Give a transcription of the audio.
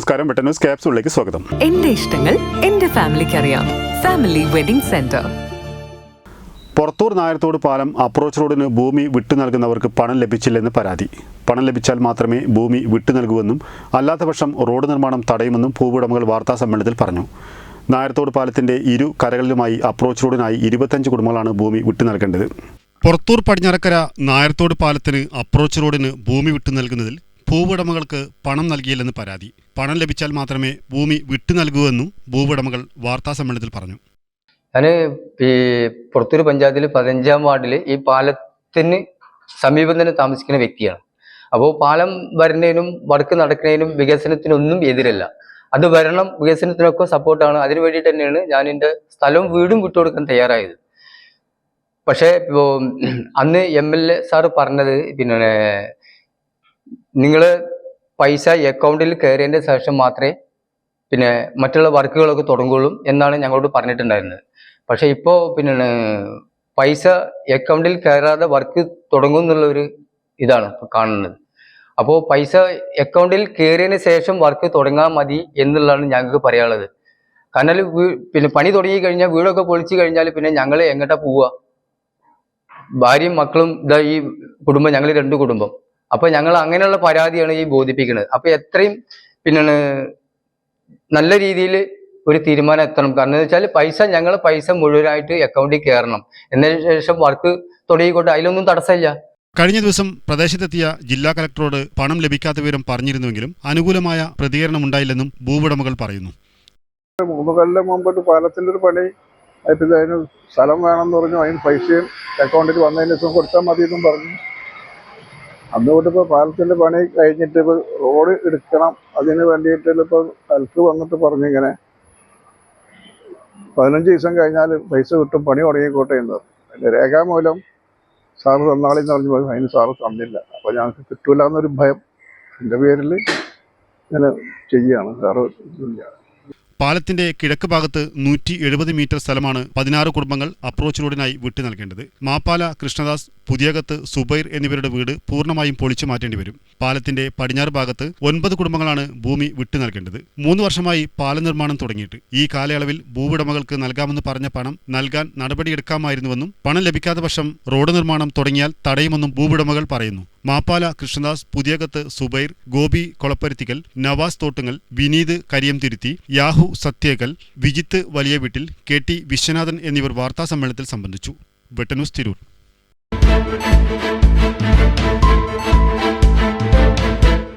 നമസ്കാരം. വെട്ട ന്യൂസ് ക്യാപ്സൂളിലേക്ക് സ്വാഗതം. എന്റെ ഇഷ്ടങ്ങൾ എന്റെ ഫാമിലിക്ക് അറിയാം. ഫാമിലി വെഡിംഗ് സെന്റർ പുറത്തൂർ നായരത്തോട് പാലം അപ്രോച്ച് റോഡിന് ഭൂമി വിട്ടു നൽകുന്നവർക്ക് പണം ലഭിച്ചില്ലെന്ന് പരാതി. പണം ലഭിച്ചാൽ മാത്രമേ ഭൂമി വിട്ടു നൽകൂവെന്നും അല്ലാത്തപക്ഷം റോഡ് നിർമ്മാണം തടയുമെന്നും ഭൂവുടമകൾ വാർത്താ സമ്മേളനത്തിൽ പറഞ്ഞു. നായരത്തോട് പാലത്തിന്റെ ഇരു കരകളിലുമായി അപ്രോച്ച് റോഡിനായി ഇരുപത്തഞ്ച് കുടുംബങ്ങളാണ് ഭൂമി വിട്ടു നൽകേണ്ടത്. പുറത്തൂർ പടിഞ്ഞാറക്കര നായരത്തോട് പാലത്തിന് അപ്രോച്ച് റോഡിന് ഭൂമി വിട്ടു നൽകുന്നതിൽ ഭൂവുടമകൾക്ക് പണം നൽകിയില്ലെന്ന് പരാതി. പണം ലഭിച്ചാൽ മാത്രമേ ഭൂമി വിട്ടു നൽകൂവെന്നും ഭൂവുടമകൾ വാർത്താ സമ്മേളനത്തിൽ പറഞ്ഞു. ഞാൻ ഈ പുറത്തൂർ പഞ്ചായത്തിൽ പതിനഞ്ചാം വാർഡിൽ ഈ പാലത്തിന് സമീപം തന്നെ താമസിക്കുന്ന വ്യക്തിയാണ്. അപ്പോൾ പാലം വരുന്നതിനും വടക്ക് നടക്കുന്നതിനും വികസനത്തിനൊന്നും എതിരല്ല. അത് വരണം വികസനത്തിനൊക്കെ സപ്പോർട്ടാണ്. അതിനു വേണ്ടി തന്നെയാണ് ഞാൻ എന്റെ സ്ഥലവും വീടും വിട്ടുകൊടുക്കാൻ തയ്യാറായത്. പക്ഷേ അന്ന് എം എൽ എ സാറ് പറഞ്ഞത് പിന്നെ നിങ്ങൾ പൈസ അക്കൗണ്ടിൽ കയറിയതിന്റെ ശേഷം മാത്രമേ പിന്നെ മറ്റുള്ള വർക്കുകളൊക്കെ തുടങ്ങുകയുള്ളൂ എന്നാണ് ഞങ്ങളോട് പറഞ്ഞിട്ടുണ്ടായിരുന്നത്. പക്ഷേ ഇപ്പോൾ പിന്നെ പൈസ അക്കൗണ്ടിൽ കയറാതെ വർക്ക് തുടങ്ങും എന്നുള്ളൊരു ഇതാണ് കാണുന്നത്. അപ്പോൾ പൈസ അക്കൗണ്ടിൽ കയറിയതിന് ശേഷം വർക്ക് തുടങ്ങാൻ മതി എന്നുള്ളതാണ് ഞങ്ങൾക്ക് പറയാനുള്ളത്. കാരണം പിന്നെ പണി തുടങ്ങി കഴിഞ്ഞാൽ വീടൊക്കെ പൊളിച്ചു കഴിഞ്ഞാൽ പിന്നെ ഞങ്ങൾ എങ്ങോട്ടാ പോവുക ഭാര്യയും മക്കളും ഇതാ ഈ കുടുംബം ഞങ്ങൾ രണ്ട് കുടുംബം. അപ്പൊ ഞങ്ങൾ അങ്ങനെയുള്ള പരാതിയാണ് ഈ ബോധിപ്പിക്കുന്നത്. അപ്പൊ എത്രയും പിന്നെ നല്ല രീതിയിൽ ഒരു തീരുമാനം എത്തണം. കാരണം എന്ന് വെച്ചാൽ പൈസ ഞങ്ങൾ പൈസ മുഴുവനായിട്ട് അക്കൗണ്ടിൽ കയറണം എന്നതിന് ശേഷം വർക്ക് തുടങ്ങിക്കൊണ്ട് അതിലൊന്നും തടസ്സമില്ല. കഴിഞ്ഞ ദിവസം പ്രദേശത്തെത്തിയ ജില്ലാ കലക്ടറോട് പണം ലഭിക്കാത്ത വിവരം പറഞ്ഞിരുന്നുവെങ്കിലും അനുകൂലമായ പ്രതികരണം ഉണ്ടായില്ലെന്നും ഭൂവുടമകൾ പറയുന്നു. മൂന്ന് കൊല്ലം മുമ്പോട്ട് പാലത്തിന്റെ ഒരു പണി അതിന് സ്ഥലം വേണമെന്ന് പറഞ്ഞു. അതിന് പൈസയും അക്കൗണ്ടിൽ വന്നതിന് ശേഷം കൊടുത്താൽ മതി എന്നും പറഞ്ഞു. അന്ന് തൊട്ട് ഇപ്പോൾ പാലത്തിന്റെ പണി കഴിഞ്ഞിട്ട് ഇപ്പോൾ റോഡ് എടുക്കണം. അതിന് വേണ്ടിയിട്ട് ഇപ്പോൾ കലക്ടർ വന്നിട്ട് പറഞ്ഞിങ്ങനെ. പതിനഞ്ച് ദിവസം കഴിഞ്ഞാൽ പൈസ കിട്ടും പണി തുടങ്ങിക്കോട്ടെ എന്ന്. പറഞ്ഞു അതിന്റെ രേഖാമൂലം സാറ് തന്നാളെന്ന് പറഞ്ഞു പോയി അതിന് സാറ് തന്നില്ല. അപ്പോൾ ഞങ്ങൾക്ക് കിട്ടൂല എന്നൊരു ഭയം. എന്റെ പേരിൽ ഇങ്ങനെ ചെയ്യുകയാണ് സാറ് പാലത്തിന്റെ കിഴക്ക് ഭാഗത്ത് നൂറ്റി എഴുപത് മീറ്റർ സ്ഥലമാണ് പതിനാറ് കുടുംബങ്ങൾ അപ്രോച്ച് റോഡിനായി വിട്ടു നൽകേണ്ടത്. മാപ്പാല കൃഷ്ണദാസ് പുതിയകത്ത് സുബൈർ എന്നിവരുടെ വീട് പൂർണമായും പൊളിച്ചു മാറ്റേണ്ടി വരും. പാലത്തിന്റെ പടിഞ്ഞാറ് ഭാഗത്ത് ഒൻപത് കുടുംബങ്ങളാണ് ഭൂമി വിട്ടു നൽകേണ്ടത്. മൂന്ന് വർഷമായി പാലം നിർമ്മാണം തുടങ്ങിയിട്ട്. ഈ കാലയളവിൽ ഭൂവുടമകൾക്ക് നൽകാമെന്ന് പറഞ്ഞ പണം നൽകാൻ നടപടിയെടുക്കാമായിരുന്നുവെന്നും പണം ലഭിക്കാത്ത പക്ഷം റോഡ് നിർമ്മാണം തുടങ്ങിയാൽ തടയുമെന്നും ഭൂവുടമകൾ പറയുന്നു. മാപ്പാല കൃഷ്ണദാസ് പുതിയകത്ത് സുബൈർ ഗോപി കൊളപ്പരുത്തിക്കൽ നവാസ് തോട്ടുങ്ങൽ വിനീത് കരിയംതിരുത്തി യാഹു സത്യേകൽ വിജിത്ത് വലിയ വീട്ടിൽ കെ ടി വിശ്വനാഥൻ എന്നിവർ വാർത്താസമ്മേളനത്തിൽ സംബന്ധിച്ചു. വെട്ടന്യൂസ് തിരൂർ.